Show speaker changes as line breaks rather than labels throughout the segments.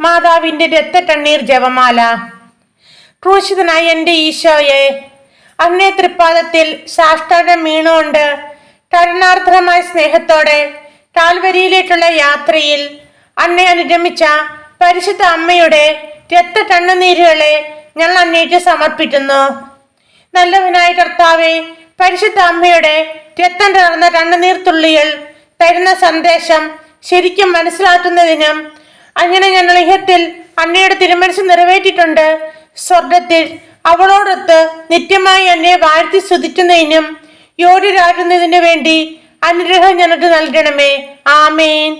മാതാവിന്റെ രക്തട്ടണ്ണീർ ജപമാല. ക്രൂശിതനായ എന്റെ ഈശോയെ അങ്ങേ തൃപ്പാദത്തിൽ സാഷ്ടം വീണുകൊണ്ട് കരുണാർദ്രമായ സ്നേഹത്തോടെ കാൽവരിയിലേക്കുള്ള യാത്രയിൽ അന്നെ അനുഗമിച്ച പരിശുദ്ധ അമ്മയുടെ രക്ത കണ്ണുനീരുകളെ ഞങ്ങൾ അന്നേക്ക് സമർപ്പിക്കുന്നു. നല്ലവനായ കർത്താവെ പരിശുദ്ധ അമ്മയുടെ രക്തം കലർന്ന കണ്ണുനീർ തുള്ളികൾ തരുന്ന സന്ദേശം ശരിക്കും മനസ്സിലാക്കുന്നതിനും അങ്ങനെ ഞങ്ങൾ ഇഹത്തിൽ അന്നയുടെ തിരുമനസ് നിറവേറ്റിട്ടുണ്ട് സ്വർഗത്തിൽ അവളോടൊത്ത് നിത്യമായി എന്നെ വാഴ്ത്തി സ്തുതിക്കുന്നതിനും യോഗ്യരാകുന്നതിനു വേണ്ടി അനുഗ്രഹം ഞങ്ങൾക്ക് നൽകണമേ. ആമേൻ.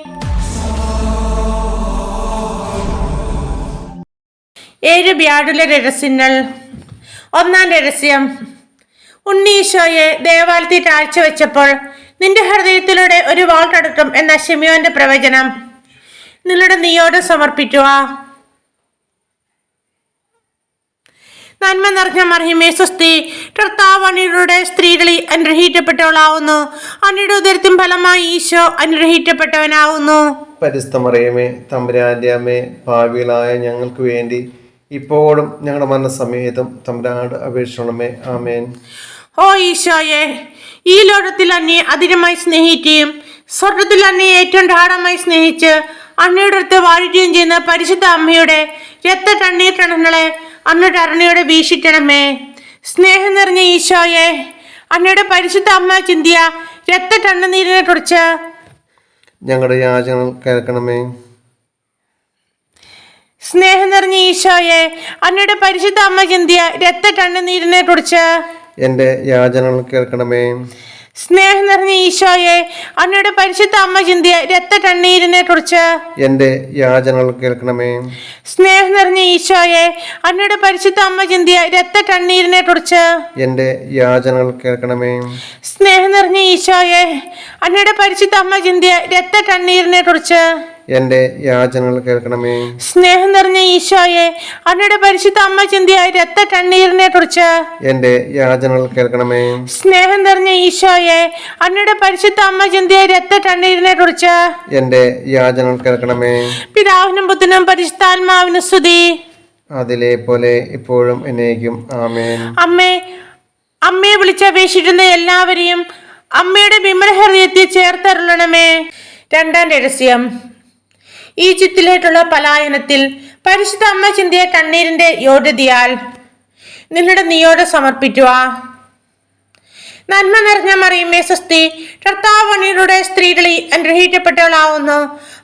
ഏഴ് വ്യാടുല രഹസ്യങ്ങൾ. ഒന്നാം രഹസ്യം. ഉണ്ണീശോയെ ദേവാലയത്തിൽ കാഴ്ചവെച്ചപ്പോൾ നിന്റെ ഹൃദയത്തിലൂടെ ഒരു വാൾ കടക്കും എന്ന ഷിമിയോന്റെ പ്രവചനം. നിങ്ങളുടെ നീയോട് സമർപ്പിക്കുക. നന്മ നിറഞ്ഞ മറിയമേ സുസ്തി കർത്താവ് അണിയുടെ സ്ത്രീകളിൽ അനുഗ്രഹിക്കപ്പെട്ടവളാവുന്നു അണിയുടെ ഉദരത്തിൻ ഫലമായി ഈശോ അനുഗ്രഹിക്കപ്പെട്ടവനാവുന്നു
പരിസ്ഥമറിയമേ തമ്പുരാന്റെ അമ്മേ ഭാവികളായ ഞങ്ങൾക്ക് വേണ്ടി ഇപ്പോഴും ഞങ്ങളുടെ മനസ്സമേതം തമ്പുരാട് അപേക്ഷണമേ ആമേൻ.
ഓ ഈശോയെ ഈ ലോകത്തിൽ അന്നെ അതിരമായി സ്നേഹിക്കുകയും സ്വർഗത്തിൽ അന്നെ ഏറ്റവും ധാരാളമായി സ്നേഹിച്ച് അന്നയുടെ അടുത്ത് വാഴുകയും ചെയ്യുന്ന പരിശുദ്ധ അമ്മയുടെ രക്ത കണ്ണീർ കണങ്ങളെ വീശിക്കണമേ അരണയോടെ വീക്ഷിക്കണമേ. സ്നേഹം നിറഞ്ഞ ഈശോയെ അണ്ണയുടെ പരിശുദ്ധ അമ്മ ചിന്തിയ രക്ത കണ്ണുനീരിനെ കുറിച്ച്.
ഞങ്ങളുടെ യാചന കേൾക്കണമേ.
സ്നേഹം നിറഞ്ഞ ഈശോയെ അന്നയുടെ പരിശുദ്ധ അമ്മ ചിന്തിയ രക്ത കണ്ണുനീരിനെ കുറിച്ച്.
എന്റെ യാചനകൾ കേൾക്കണമേ.
സ്നേഹം നിറഞ്ഞ ഈശോയെ അന്നയുടെ പരിശുദ്ധ അമ്മ ചിന്തിയ രക്ത കണ്ണീരിനെ കുറിച്ച്.
എന്റെ യാചനകൾ കേൾക്കണമേ.
സ്നേഹം നിറഞ്ഞ ഈശോയെ അന്നയുടെ പരിശുദ്ധ അമ്മ ചിന്തിയ രക്ത കണ്ണീരിനെ കുറിച്ച്.
എന്റെ യാചനകൾ കേൾക്കണമേ.
സ്നേഹം നിറഞ്ഞ ഈശോയെ അന്നയുടെ പരിശുദ്ധ അമ്മ ചിന്തിയ രക്ത കണ്ണീരിനെ കുറിച്ച്.
എന്റെ യാചനകൾ കേൾക്കണമേ.
സ്നേഹം നിറഞ്ഞ ഈശോയെ അങ്ങയുടെ പരിശുദ്ധ അമ്മ ചിന്തിയായ രക്ത കണ്ണീരിനെ കുറിച്ച്
എന്റെ യാചനകൾ കേൾക്കണമേ.
സ്നേഹം നിറഞ്ഞ ഈശോയെ അങ്ങയുടെ പരിശുദ്ധ അമ്മ ചിന്തിയായ രക്ത കണ്ണീരിനെ കുറിച്ച്
എന്റെ യാചനകൾ കേൾക്കണമേ.
പിതാവിനും പുത്രനും പരിശുദ്ധാത്മാവിനും സ്തുതി.
അതിലെ പോലെ ഇപ്പോഴും എന്നേക്കും. ആമേൻ.
അമ്മേ അമ്മയെ വിളിച്ചപേക്ഷിക്കുന്ന എല്ലാവരെയും അമ്മയുടെ വിമല ഹൃദയത്തിൽ ചേർത്തരുളണമേ. രണ്ടാം രഹസ്യം. ഈജിപ്തിലേക്കുള്ള പലായനത്തിൽ പരിശുദ്ധ അമ്മ ചിന്തിയ കണ്ണീരിന്റെ യോഗ്യതയാൽ നിങ്ങളുടെ നീയോടെ സമർപ്പിക്കുക. നന്മ നിറഞ്ഞ മറിയുമേ സ്വസ്തി കർത്താവ് അണിയുടെ സ്ത്രീകളിൽ അനുഗ്രഹിക്കപ്പെട്ടവളാവുന്നു.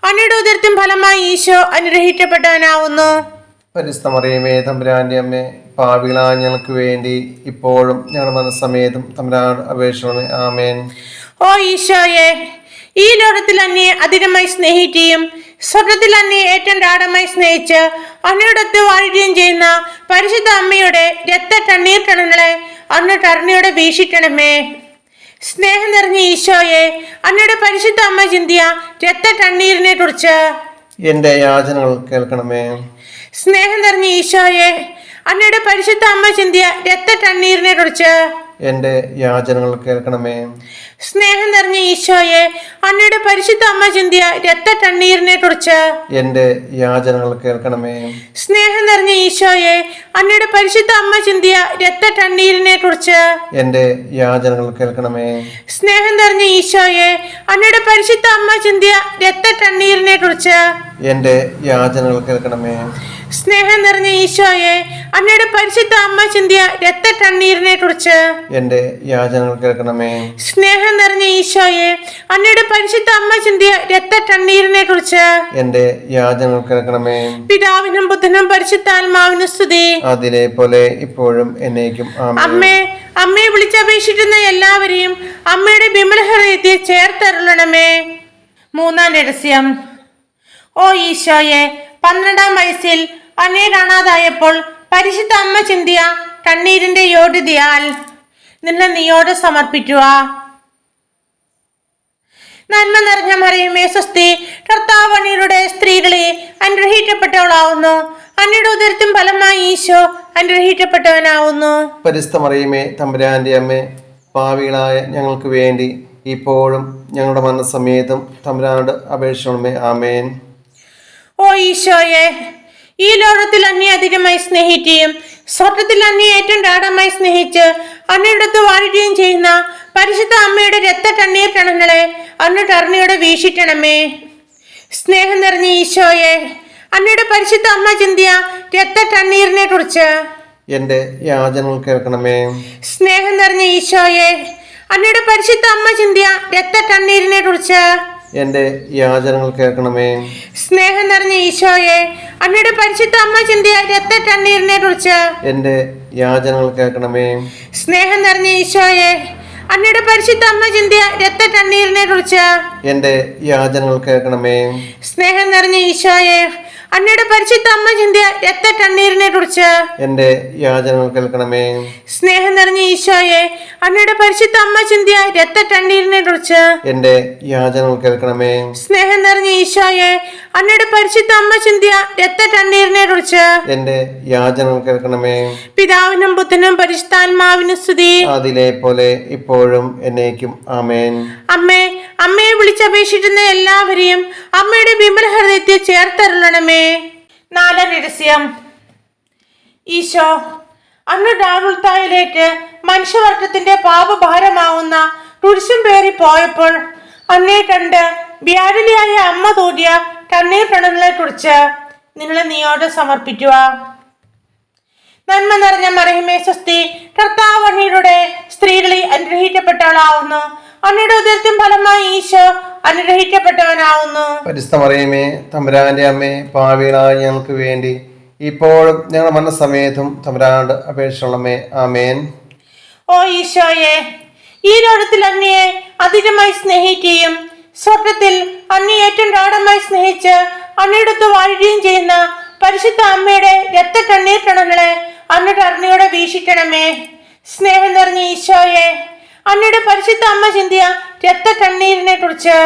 അണിയുടെ ഉദരത്തിൻ ഫലമായി ഈശോ അനുഗ്രഹിക്കപ്പെട്ടവനാവുന്നു.
പരിസ്ഥമറിയമേ തമ്പുരാന്റെ അമ്മേ പാവികളായ ഞങ്ങൾക്ക് വേണ്ടി ഇപ്പോഴും ഞങ്ങളുടെ മനസ്സമേതം തമ്പുരാൻ അപേക്ഷണമേ ആമേൻ.
ഓ ഈശോയെ ഈ ലോകത്തിൽ അന്നെ അധികമായി സ്നേഹിക്കുകയും സ്വർഗത്തിൽ അന്നെ ഏറ്റവും ഗാഠമായി സ്നേഹിച്ച് അന്നയോടൊത്ത് വാഴുകയും ചെയ്യുന്ന പരിശുദ്ധ അമ്മയുടെ രക്ത കണ്ണീർ കണങ്ങളെ അന്ന് കരുണയോടെ വീക്ഷിക്കണമേ. സ്നേഹം നിറഞ്ഞ ഈശോയെ അന്നയുടെ പരിശുദ്ധ അമ്മ ചിന്തിയ രക്ത കണ്ണീരിനെ കുറിച്ച്.
എന്റെ യാചനകൾ കേൾക്കണമേ.
സ്നേഹം നിറഞ്ഞ ഈശോയെ അന്നയുടെ പരിശുദ്ധ അമ്മ ചിന്തിയ രക്ത കണ്ണീരിനെ കുറിച്ച്.
എന്റെ യാചനകൾ കേൾക്കണമേ.
സ്നേഹം നിറഞ്ഞ ഈശോയെ അന്നയുടെ പരിശുദ്ധ അമ്മ ചിന്തിയ രക്ത കണ്ണീരിനെ കുറിച്ച്
എന്റെ യാചനകൾ കേൾക്കണമേ.
സ്നേഹം നിറഞ്ഞ ഈശോയെ അന്നയുടെ പരിശുദ്ധ അമ്മ ചിന്തിയ രക്ത കണ്ണീരിനെ കുറിച്ച്
എന്റെ യാചനകൾ കേൾക്കണമേ.
സ്നേഹം നിറഞ്ഞ ഈശോയെ അന്നയുടെ പരിശുദ്ധ അമ്മ ചിന്തിയ രക്ത കണ്ണീരിനെ കുറിച്ച്
എന്റെ യാചനകൾ കേൾക്കണമേ.
സ്നേഹം നിറഞ്ഞ ഈശോയെ അങ്ങയുടെ പരിശുദ്ധ അമ്മ ചിന്തിയ രക്ത കണ്ണീരിനെ കുറിച്ച്.
എന്റെ യാചനകൾ കേൾക്കണമേ.
സ്നേഹം നിറഞ്ഞ ഈശോയെ അങ്ങയുടെ പരിശുദ്ധ അമ്മ ചിന്തിയ രക്ത കണ്ണീരിനെ കുറിച്ച്.
എന്റെ യാചനകൾ കേൾക്കണമേ.
പിതാവിനും ബുദ്ധനും പരിശുദ്ധ ആത്മാവിനും സ്തുതി.
അതിലെ പോലെ ഇപ്പോഴും എന്നേക്കും
അമ്മേ അമ്മയെ വിളിച്ചപേക്ഷിക്കുന്ന എല്ലാവരെയും അമ്മയുടെ വിമല ഹൃദയത്തെ ചേർത്തരുളണമേ. മൂന്നാം രഹസ്യം. ഓ ഈശോയെ പന്ത്രണ്ടാം വയസ്സിൽ അന്നയെ കാണാതായപ്പോൾ പരിശുദ്ധ അമ്മ ചിന്തിയ കണ്ണീരിന്റെ യോഗ്യതയാൽ നിന്നെ നീയോട് സമർപ്പിക്കുക. നന്മ നിറഞ്ഞ മറിയുമേ സ്വസ്തി കർത്താവണിയുടെ സ്ത്രീകളെ അനുഗ്രഹിക്കപ്പെട്ടവളാവുന്നു അന്നയുടെ ഉദരത്തിൻ ഫലമായി ഈശോ അനുഗ്രഹിക്കപ്പെട്ടവനാവുന്നു
പരിസ്ഥ മറിയുമേ തമ്പുരാന്റെ അമ്മേ പാവികളായ ഞങ്ങൾക്ക് വേണ്ടി ഇപ്പോഴും ഞങ്ങളുടെ മനസ്സമേതം തമ്പുരാനോട് അപേക്ഷിക്കണമേ. ആമേൻ.
ഓ ഈശോയെ ഈ ലോകത്തിൽ അന്നെ അധികമായി സ്നേഹിക്കുകയും സ്വർഗത്തിൽ അന്നെ ഏറ്റവും ഗാഠമായി സ്നേഹിച്ച് അന്നയിടത്ത് വാഴുകയും ചെയ്യുന്ന പരിശുദ്ധ അമ്മയുടെ രക്ത കണ്ണീർ കണങ്ങളെ അന്ന് ടർണിയോടെ വീക്ഷിക്കണമേ. സ്നേഹം നിറഞ്ഞ ഈശോയെ അന്നയുടെ പരിശുദ്ധ അമ്മ ചിന്തിയ രക്ത കണ്ണീരിനെ കുറിച്ച്
എന്റെ യാചനകൾ കേൾക്കണമേ.
സ്നേഹം നിറഞ്ഞ ഈശോയെ അന്നയുടെ പരിശുദ്ധ അമ്മ ചിന്തിയ രക്ത കണ്ണീരിനെ കുറിച്ച്
എന്റെ യാചനകൾ കേൾക്കണമേ.
സ്നേഹം നിറഞ്ഞ ഈശോയെ അങ്ങയുടെ പരിശുദ്ധ അമ്മ ചിന്തിയ രക്ത കണ്ണീരിനെ കുറിച്ച്.
എന്റെ യാചനകൾ കേൾക്കണമേ.
സ്നേഹം നിറഞ്ഞ ഈശോയെ അങ്ങയുടെ പരിശുദ്ധ അമ്മ ചിന്തിയ രക്ത കണ്ണീരിനെ കുറിച്ച്.
എന്റെ യാചനകൾ കേൾക്കണമേ.
സ്നേഹം നിറഞ്ഞ ഈശോയെ അന്നയുടെ പരിശുദ്ധ അമ്മ ചിന്തിയ രക്ത കണ്ണീരിനെ കുറിച്ച്.
എന്റെ യാചനകൾ കേൾക്കണമേ.
സ്നേഹം നിറഞ്ഞ ഈശോയെ അന്നയുടെ പരിശുദ്ധ അമ്മ ചിന്തിയ രക്ത കണ്ണീരിനെ കുറിച്ച്.
എന്റെ യാചനകൾ കേൾക്കണമേ.
സ്നേഹം നിറഞ്ഞ ഈശോയെ അന്നയുടെ പരിശുദ്ധ അമ്മ ചിന്തിയ രക്ത കണ്ണീരിനെ കുറിച്ച്.
എന്റെ യാചനകൾ കേൾക്കണമേ.
പിതാവിനും പുത്രനും പരിശുദ്ധാത്മാവിനും സ്തുതി.
അതിലെ പോലെ ഇപ്പോഴും എന്നേക്കും ആമേൻ.
അമ്മേ അമ്മയെ വിളിച്ചപേക്ഷിക്കുന്ന എല്ലാവരെയും അമ്മയുടെ വിമല ഹൃദയത്തെ ചേർത്തരുളണമേ. നാലാം രഹസ്യം. ഈശോ അന്ന് ഡാവുൾത്തായിലേക്ക് മനുഷ്യവർഗത്തിന്റെ പാപഭാരമാവുന്ന കുരിശും പേറി പോയപ്പോൾ അന്നേ കണ്ട് വ്യാഴലിയായ അമ്മ തോന്നിയ കണ്ണീർ പ്രണങ്ങളെ കുറിച്ച് നിങ്ങളെ നീയോട് സമർപ്പിക്കുക. നന്മ നിറഞ്ഞ മറഹിമേ സ്വസ്തി കർത്താവ് അങ്ങയുടെ സ്ത്രീകളിൽ അനുഗ്രഹിക്കപ്പെട്ടവളാവുന്നു. അങ്ങയുടെ ഉദരത്തിൻ ഫലമായി ഈശോ അനുഗ്രഹിക്കപ്പെട്ടവനാവുന്നു.
പരിസ്ഥമറിയമേ തമ്പുരാന്റെ അമ്മേ പാവികളായ ഞങ്ങൾക്ക് വേണ്ടി ഇപ്പോഴും ഞങ്ങളുടെ മനസ്സമയത്തും തമ്പുരാണ്ട് അപേക്ഷയുള്ളമേ ആമേൻ.
ഓ ഈശോയെ ഈ ലോകത്തിൽ അങ്ങയെ അധികമായി സ്നേഹിക്കുകയും സ്വർഗത്തിൽ അങ്ങയെ ഏറ്റവും ഗാഠമായി സ്നേഹിച്ച് അങ്ങയെടുത്ത് വാഴുകയും ചെയ്യുന്ന പരിശുദ്ധ അമ്മയുടെ രക്ത കണ്ണീർ കണങ്ങളെ അങ്ങയുടെ അറിഞ്ഞയോടെ വീക്ഷിക്കണമേ. സ്നേഹം നിറഞ്ഞ ഈശോയെ അങ്ങയുടെ പരിശുദ്ധ അമ്മ ചിന്തിയ രക്ത കണ്ണീരിനെ കുറിച്ച്.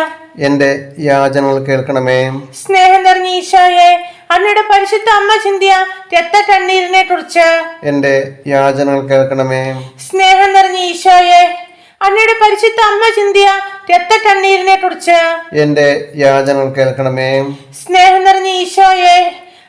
എന്റെ യാചനകൾ കേൾക്കണമേ.
സ്നേഹം നിറഞ്ഞ ഈശോയെ അങ്ങയുടെ പരിശുദ്ധ അമ്മ ചിന്തിയ രക്ത കണ്ണീരിനെ കുറിച്ച്.
എന്റെ യാചനകൾ കേൾക്കണമേ.
സ്നേഹം നിറഞ്ഞ ഈശോയെ അങ്ങയുടെ പരിശുദ്ധ അമ്മ ചിന്തിയ രക്ത കണ്ണീരിനെ കുറിച്ച്.
എന്റെ യാചനകൾ കേൾക്കണമേ.
സ്നേഹം നിറഞ്ഞ ഈശോയെ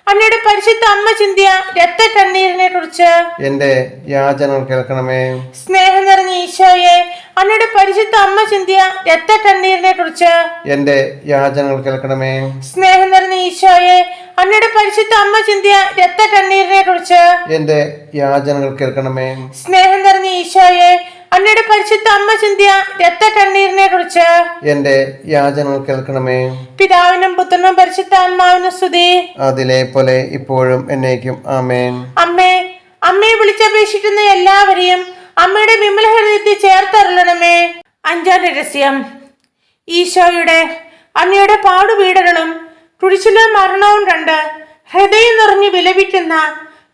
അങ്ങയുടെ പരിശുദ്ധ അമ്മ ചിന്തിയ രക്ത കണ്ണീരിനെ കുറിച്ച്.
എന്റെ യാചന കേൾക്കണമേ.
സ്നേഹം നിറഞ്ഞ ഈശോയെ അങ്ങയുടെ പരിശുദ്ധ അമ്മ ചിന്തിയ രക്ത കണ്ണീരിനെ കുറിച്ച്.
എന്റെ യാചന കേൾക്കണമേ.
സ്നേഹം നിറഞ്ഞ ഈശോയെ അങ്ങയുടെ പരിശുദ്ധ അമ്മ ചിന്തിയ രക്ത കണ്ണീരിനെ കുറിച്ച്.
എന്റെ യാചനകൾ കേൾക്കണമേ.
സ്നേഹം നിറഞ്ഞ ഈശോയെ അങ്ങയുടെ പരിശുദ്ധ അമ്മ ചിന്തിയ രക്ത കണ്ണീരിനെ കുറിച്ച്
എന്റെ യാചനകൾ കേൾക്കണമേ.
പിതാവിനും പുത്രനും പരിശുദ്ധ ആത്മാവിനും സ്തുതി.
അതിലെ പോലെ ഇപ്പോഴും എന്നേക്കും ആമേൻ.
അമ്മേ അമ്മയെ വിളിച്ചപേക്ഷിക്കുന്ന എല്ലാവരെയും അമ്മയുടെ വിമല ഹൃദയത്തിൽ ചേർത്തരുളണമേ. അഞ്ചാം രഹസ്യം. ഈശോയുടെ അങ്ങയുടെ പാടുപീടകളും കുരിശിലെ മരണവും കണ്ട് ഹൃദയം നിറഞ്ഞു വിലപിക്കുന്ന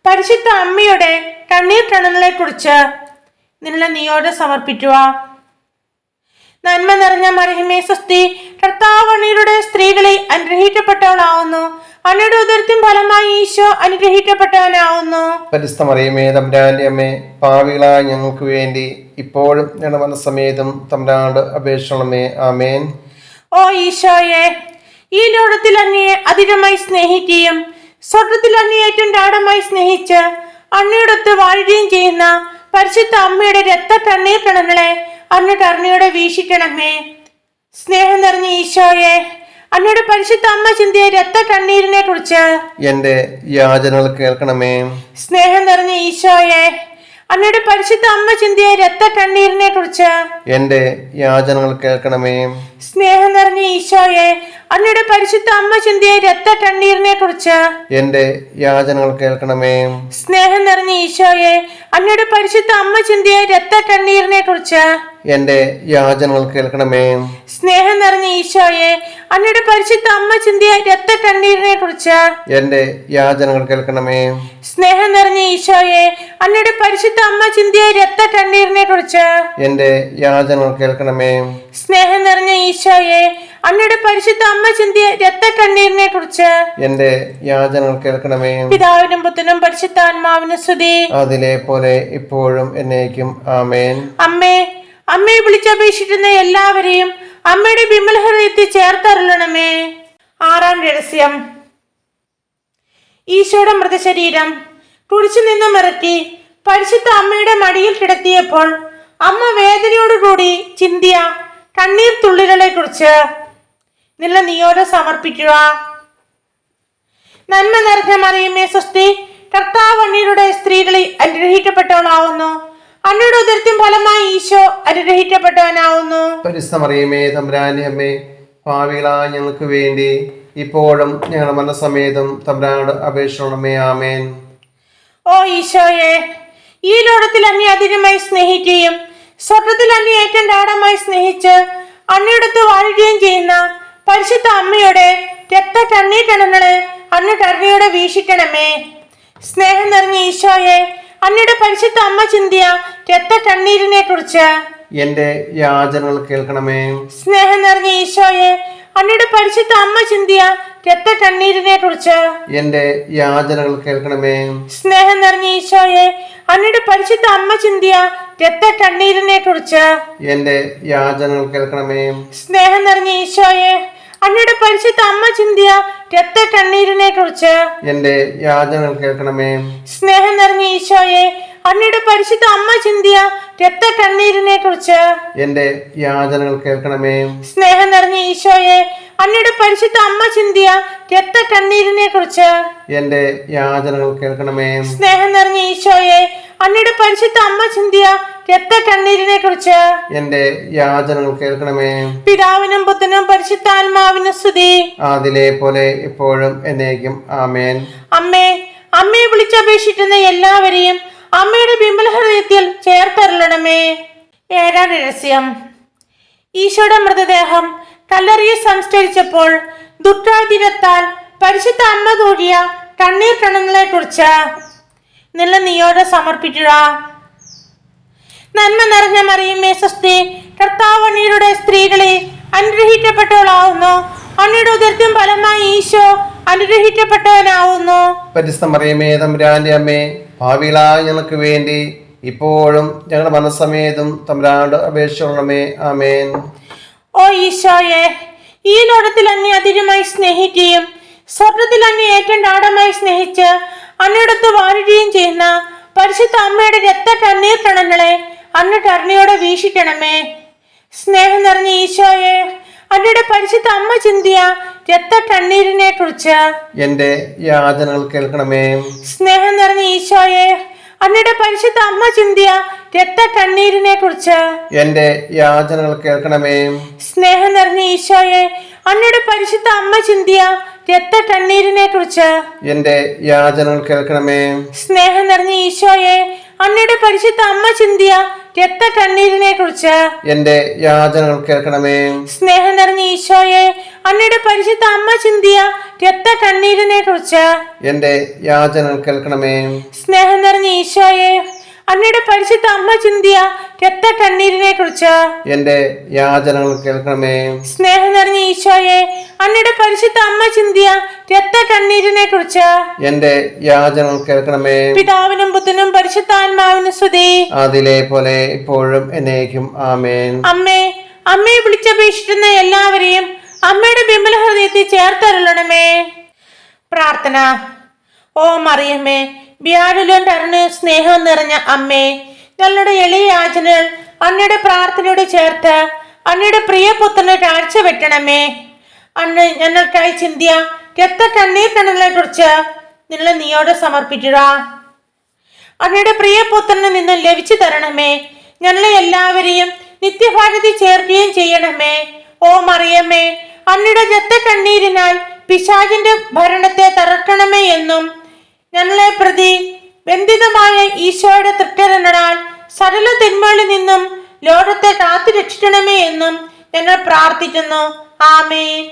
പരിശുദ്ധ അമ്മയുടെ കണ്ണീർ കണങ്ങളെ കുറിച്ച് നിങ്ങളെ നീയോട് സമർപ്പിക്കുക നന്മ നിറഞ്ഞ മരഹിമേ സ്വസ്തി കർത്താവണിയുടെ സ്ത്രീകളെ അനുഗ്രഹിക്കപ്പെട്ടവളാവുന്നു. അങ്ങയുടെ ഉദരത്തിൻ ഫലമായി ഈശോ അനുഗ്രഹിക്കപ്പെട്ടവനാവുന്നു.
പരിസ്ഥ മറിയമേ തമ്പുരാന്റെ അമ്മേ പാവികളായ ഞങ്ങൾക്ക് വേണ്ടി ഇപ്പോഴും ഞങ്ങളുടെ മനസ്സമേതം തമ്പ്രാണ്ട് അപേക്ഷണമേ ആമേൻ.
ഓ ഈശോയെ ഈ ലോകത്തിൽ അങ്ങയെ അധികമായി സ്നേഹിക്കുകയും സ്വർഗത്തിൽ അങ്ങയെ ഏറ്റവും ഗാഠമായി സ്നേഹിച്ച് അങ്ങയോടൊത്ത് വാഴുകയും ചെയ്യുന്ന പരിശുദ്ധ അമ്മയുടെ രക്ത തണ്ണീർ കിണങ്ങളെ അങ്ങ് കരുണയോടെ വീക്ഷിക്കണമേ. സ്നേഹം നിറഞ്ഞ ഈശോയെ അന്നയുടെ പരിശുദ്ധ അമ്മ ചിന്തിയ രക്ത കണ്ണീരിനെ കുറിച്ച്
എന്റെ യാചനകൾ കേൾക്കണമേ.
സ്നേഹം നിറഞ്ഞ ഈശോയെ അന്നയുടെ പരിശുദ്ധ അമ്മ ചിന്തിയ രക്ത കണ്ണീരിനെ കുറിച്ച്
എന്റെ യാചനകൾ കേൾക്കണമേ.
സ്നേഹം നിറഞ്ഞ ഈശോയെ അങ്ങയുടെ പരിശുദ്ധ അമ്മ ചിന്തിയ രക്ത കണ്ണീരിനെ കുറിച്ച്.
എന്റെ യാചനകൾ കേൾക്കണമേ.
സ്നേഹം നിറഞ്ഞ ഈശോയെ അങ്ങയുടെ പരിശുദ്ധ അമ്മ ചിന്തിയ രക്ത കണ്ണീരിനെ കുറിച്ച്.
എന്റെ യാചനകൾ കേൾക്കണമേ.
സ്നേഹം നിറഞ്ഞ ഈശോയെ അങ്ങയുടെ പരിശുദ്ധ അമ്മ ചിന്തിയ രക്ത കണ്ണീരിനെ കുറിച്ച്.
എന്റെ യാചനകൾ കേൾക്കണമേ.
സ്നേഹം നിറഞ്ഞ ഈശോയെ അങ്ങയുടെ പരിശുദ്ധ അമ്മ ചിന്തിയ രക്ത കണ്ണീരിനെ കുറിച്ച്.
എന്റെ യാചനകൾ കേൾക്കണമേ.
സ്നേഹം നിറഞ്ഞ ഈശോയെ അങ്ങയുടെ പരിശുദ്ധ അമ്മ ചിന്തിയ രക്തക്കണ്ണീരിനെ കുറിച്ച്.
എന്റെ യാചന കേൾക്കണമേ.
പിതാവിനും പുത്രനും പരിശുദ്ധാത്മാവിനും സ്തുതി.
അതിലെ പോലെ ഇപ്പോഴും എന്നേക്കും ആമേൻ.
അമ്മേ അമ്മയെ വിളിച്ചപേക്ഷിക്കുന്ന എല്ലാവരെയും അമ്മയുടെ വിമല ഹൃദയത്തിൽ ചേർത്തരുളണമേ. ആറാം രഹസ്യം. ഈശോയുടെ മൃതശരീരം കുറിച്ചു നിന്നും ഇറക്കി പരിശുദ്ധ അമ്മയുടെ മടിയിൽ കിടത്തിയപ്പോൾ അമ്മ വേദനയോടുകൂടി ചിന്തിയ കണ്ണീർ തുള്ളികളെ കുറിച്ച് നില നീയോട് സമർപ്പിക്കുക. നന്മ നിറഞ്ഞ മറിയമേ സ്വസ്തി കർത്താവ് അണ്ണിയുടെ സ്ത്രീകളിൽ അനുഗ്രഹിക്കപ്പെട്ടവളാവുന്നു. അണ്ണിയുടെ ഉദരത്തിൻ ഫലമായി ഈശോ അനുഗ്രഹിക്കപ്പെട്ടവനാവുന്നു.
പരിസ്ഥ മറിയമേ തമ്പുരാന്റെ അമ്മേ ഭാവികളായ ഞങ്ങൾക്ക് വേണ്ടി ഇപ്പോഴും ഞങ്ങളുടെ മനസ്സമേതം തമ്പുരാനോട് അപേക്ഷണമേ ആമേൻ.
ഓ ഈശോയെ ഈ ലോകത്തിൽ അങ്ങേ അധികമായി സ്നേഹിക്കുകയും സ്വർഗത്തിൽ അന്നെ ഏറ്റവും ഗാഠമായി സ്നേഹിച്ച് അന്നയിടത്ത് വാഴുകയും ചെയ്യുന്ന പരിശുദ്ധ അമ്മയുടെ രക്ത കണ്ണീട്ടണങ്ങളെ അന്ന് കരുണയോടെ വീക്ഷിക്കണമേ. സ്നേഹം നിറഞ്ഞ ഈശോയെ അന്നയുടെ പരിശുദ്ധ അമ്മ ചിന്തിയ രക്ത കണ്ണീരിനെ കുറിച്ച്
എന്റെ യാചനകൾ കേൾക്കണമേ.
സ്നേഹം നിറഞ്ഞ ഈശോയെ അന്നയുടെ പരിശുദ്ധ അമ്മ ചിന്തിയ രക്ത കണ്ണീരിനെ കുറിച്ച്?
എന്റെ യാചനകൾ കേൾക്കണമേ.
സ്നേഹം നിറഞ്ഞ ഈശോയെ അങ്ങയുടെ പരിശുദ്ധ അമ്മ ചിന്തിയ രക്ത കണ്ണീരിനെ കുറിച്ച്?
എന്റെ യാചനകൾ കേൾക്കണമേ.
സ്നേഹം നിറഞ്ഞ ഈശോയെ അങ്ങയുടെ പരിശുദ്ധ അമ്മ ചിന്തിയ രക്ത കണ്ണീരിനെ കുറിച്ച്?
എന്റെ യാചനകൾ കേൾക്കണമേ.
സ്നേഹം നിറഞ്ഞ ഈശോയെ അങ്ങയുടെ പരിശുദ്ധ അമ്മ ചിന്തിയ രക്ത കണ്ണീരിനെ കുറിച്ച്.
എന്റെ യാചനകൾ കേൾക്കണമേ.
സ്നേഹം നിറഞ്ഞ ഈശോയെ അങ്ങയുടെ പരിശുദ്ധ അമ്മ ചിന്തിയ രക്ത കണ്ണീരിനെ കുറിച്ച്.
എന്റെ യാചനകൾ കേൾക്കണമേ.
സ്നേഹം നിറഞ്ഞ ഈശോയെ അങ്ങയുടെ പരിശുദ്ധ അമ്മ ചിന്തിയ രക്ത കണ്ണീരിനെ കുറിച്ച്.
എന്റെ യാചനകൾ കേൾക്കണമേ.
പിതാവിനും പുത്രനും പരിശുദ്ധാത്മാവിനും സ്തുതി.
അതിലെ പോലെ ഇപ്പോഴും എന്നേക്കും. ആമേൻ.
അമ്മേ അമ്മയെ വിളിച്ചപേക്ഷിക്കുന്ന എല്ലാവരെയും അമ്മയുടെ ബിംബല ഹൃദയത്തിൽ ചേർത്തരളണമേ ഏഴാം രഹസ്യം. ഈശോയുടെ മൃതദേഹം കല്ലറിയിൽ സംസ്കരിച്ചപ്പോൾ ദുഃഖാതിരത്താൽ പരിശുദ്ധ അമ്മ തൂടിയ കണ്ണീർ കണങ്ങളെ കുറിച്ച് നില നീയോടെ സമർപ്പിക്കുക. നന്മ നിറഞ്ഞ മറിയുമേ സ്വസ്തി കർത്താവണിയുടെ സ്ത്രീകളെ അനുഗ്രഹിക്കപ്പെട്ടവളാവുന്നു. അണ്ണയുടെ ഉദരത്തിൻ ഫലമായി ഈശോ അനുഗ്രഹിക്കപ്പെട്ടവനാവുന്നു.
പരിസ്ഥ മറിയമേ തമ്പുരാന്റെ അമ്മേ ഭാവികളായ ഞങ്ങൾക്ക് വേണ്ടി ഇപ്പോഴും ഞങ്ങളുടെ മനസ്സമേതും തമ്പുരാനോട് അപേക്ഷിക്കണമേ ആമേൻ.
ഓ ഈശോയെ ഈ ലോകത്തിൽ അന്നെ അതിരുമായി സ്നേഹിക്കുകയും സ്വർഗത്തിൽ അന്നെ ഏറ്റവും ഗാഠമായി സ്നേഹിച്ച് അന്നിടത്ത് വാഴുകയും ചെയ്യുന്ന പരിശുദ്ധ അമ്മയുടെ രക്ത കണ്ണീർ കണങ്ങളെ അന്ന് കരുണയോടെ വീക്ഷിക്കണമേ. സ്നേഹം നിറഞ്ഞ ഈശോയെ അന്നയുടെ പരിശുദ്ധ അമ്മ ചിന്തിയ രക്ത കണ്ണീരിനെ കുറിച്ച്
എന്റെ യാചനകൾ കേൾക്കണമേ.
സ്നേഹം നിറഞ്ഞ ഈശോയെ അന്നയുടെ പരിശുദ്ധ അമ്മ ചിന്തിയ രക്ത കണ്ണീരിനെ കുറിച്ച്
എന്റെ യാചനകൾ കേൾക്കണമേ.
സ്നേഹം നിറഞ്ഞ ഈശോയെ അന്നയുടെ പരിശുദ്ധ അമ്മ ചിന്തിയ രക്ത കണ്ണീരിനെ കുറിച്ച്
എന്റെ യാചനകൾ കേൾക്കണമേ.
സ്നേഹം നിറഞ്ഞ ഈശോയെ അന്നയുടെ പരിശുദ്ധ അമ്മ ചിന്തിയ രക്ത കണ്ണീരിനെ കുറിച്ച്.
എന്റെ യാചനകൾ കേൾക്കണമേ.
സ്നേഹം നിറഞ്ഞ ഈശോയെ അണ്ണയുടെ പരിശുദ്ധ അമ്മ ചിന്തിയ രക്ത കണ്ണീരിനെ കുറിച്ച്.
എന്റെ യാചനകൾ കേൾക്കണമേ.
സ്നേഹം നിറഞ്ഞ ഈശോയെ അന്നയുടെ പരിശുദ്ധ അമ്മ ചിന്തിയ രക്ത കണ്ണീരിനെ കുറിച്ച്.
എന്റെ യാചനകൾ കേൾക്കണമേ.
സ്നേഹം നിറഞ്ഞ ഈശോയെ അന്നയുടെ പരിശുദ്ധ അമ്മ ചിന്തിയ രക്ത കണ്ണീരിനെ കുറിച്ച്.
എന്റെ യാചനകൾ കേൾക്കണമേ.
പിതാവിനും പുത്രനും പരിശുദ്ധാത്മാവിനും സ്തുതി.
അതിലെ പോലെ ഇപ്പോഴും എന്നേക്കും ആമേൻ.
അമ്മേ അമ്മയെ വിളിച്ചപേക്ഷിക്കുന്ന എല്ലാവരെയും അമ്മയുടെ ബിമല ഹൃദയത്തിൽ ചേർത്തരുളണമേ. പ്രാർത്ഥന. ഓ മറിയമ്മേ വ്യാഴലും കരുണ സ്നേഹം നിറഞ്ഞ അമ്മേ. ഞങ്ങളുടെ എളിയ യാചനകൾ അന്നയുടെ പ്രാർത്ഥനയോട് ചേർത്ത് അന്നയുടെ കാഴ്ച വെട്ടണമേ. അന്ന് ഞങ്ങൾക്കായി ചിന്തിയ രക്ത കണ്ണീർ കണ്ണുകളെ കുറിച്ച് നിങ്ങൾ നീയോട് സമർപ്പിക്കുക. അങ്ങയുടെ പ്രിയപുത്രനിൽ നിന്ന് ലഭിച്ചു തരണമേ. ഞങ്ങളെ എല്ലാവരെയും നിത്യഭാരതി ചേർക്കുകയും ചെയ്യണമേ. ഓ മറിയമ്മേ അങ്ങയുടെ രക്ത കണ്ണീരിനാൽ പിശാചിന്റെ ഭരണത്തെ തറക്കണമേ എന്നും ഞങ്ങളെ പ്രതി ബന്ധിതമായ ഈശോയുടെ തൃക്കരണാൽ സകല തിന്മകളിൽ നിന്നും ലോകത്തെ കാത്തു രക്ഷിക്കണമേ എന്നും ഞങ്ങൾ പ്രാർത്ഥിക്കുന്നു. ആമേൻ.